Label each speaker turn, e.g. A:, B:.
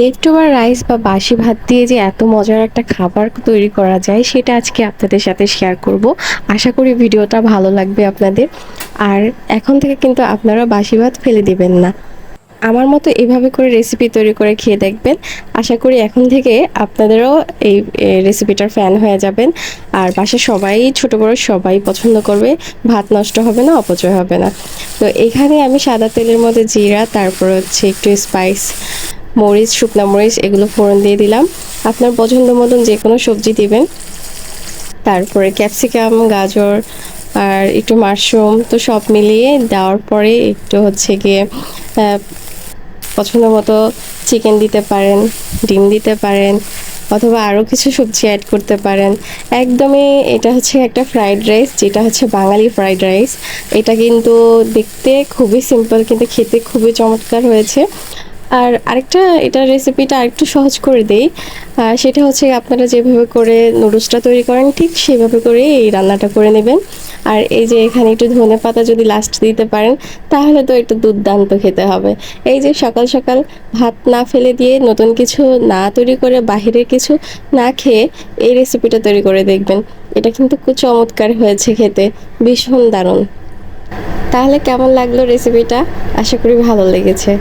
A: Left over rice বা বাসি ভাত দিয়ে যে এত মজার একটা খাবার তৈরি করা যায়, সেটা আজকে আপনাদের সাথে শেয়ার করব। আশা করি ভিডিওটা ভালো লাগবে আপনাদের। আর এখন থেকে কিন্তু আপনারা বাসি ভাত ফেলে দিবেন না। আমার মতো এভাবে করে রেসিপি তৈরি করে খেয়ে দেখবেন। আশা করি এখন থেকে আপনাদেরও এই রেসিপিটার ফ্যান হয়ে যাবেন। আর বাসায় সবাই, ছোট বড় সবাই পছন্দ করবে। ভাত নষ্ট হবে না, অপচয় হবে না। তো এখানে আমি সাদা তেলের মধ্যে জিরা, তারপর হচ্ছে একটু স্পাইস মরিচ, শুকনা মরিচ এগুলো ফোড়ন দিয়ে দিলাম। আপনার পছন্দ মতন যে কোনো সবজি দিবেন। তারপরে ক্যাপসিকাম, গাজর আর একটু মাশরুম, তো সব মিলিয়ে দেওয়ার পরে একটু হচ্ছে গিয়ে পছন্দ মতো চিকেন দিতে পারেন, ডিম দিতে পারেন, অথবা আরও কিছু সবজি অ্যাড করতে পারেন। একদমই এটা হচ্ছে একটা ফ্রাইড রাইস যেটা হচ্ছে বাঙালি ফ্রাইড রাইস এটা কিন্তু দেখতে খুবই সিম্পল কিন্তু খেতে খুবই চমৎকার হয়েছে। আর আরেকটা এটা রেসিপিটা আরেকটু সহজ করে দেই। সেটা হচ্ছে আপনারা যেভাবে করে নুডলসটা তৈরি করেন, ঠিক সেভাবে করে এই রান্নাটা করে নেবেন। আর এই যে এখানে একটু ধনে পাতা যদি লাস্ট দিতে পারেন, তাহলে তো একটু দুর্দান্ত খেতে হবে। এই যে সকাল সকাল ভাত না ফেলে দিয়ে নতুন কিছু না তৈরি করে বাহিরের কিছু না খেয়ে এই রেসিপিটা তৈরি করে দেখবেন। এটা কিন্তু খুব চমৎকার হয়েছে খেতে, ভীষণ দারুণ। তাহলে কেমন লাগল রেসিপিটা আশা করি ভালো লেগেছে।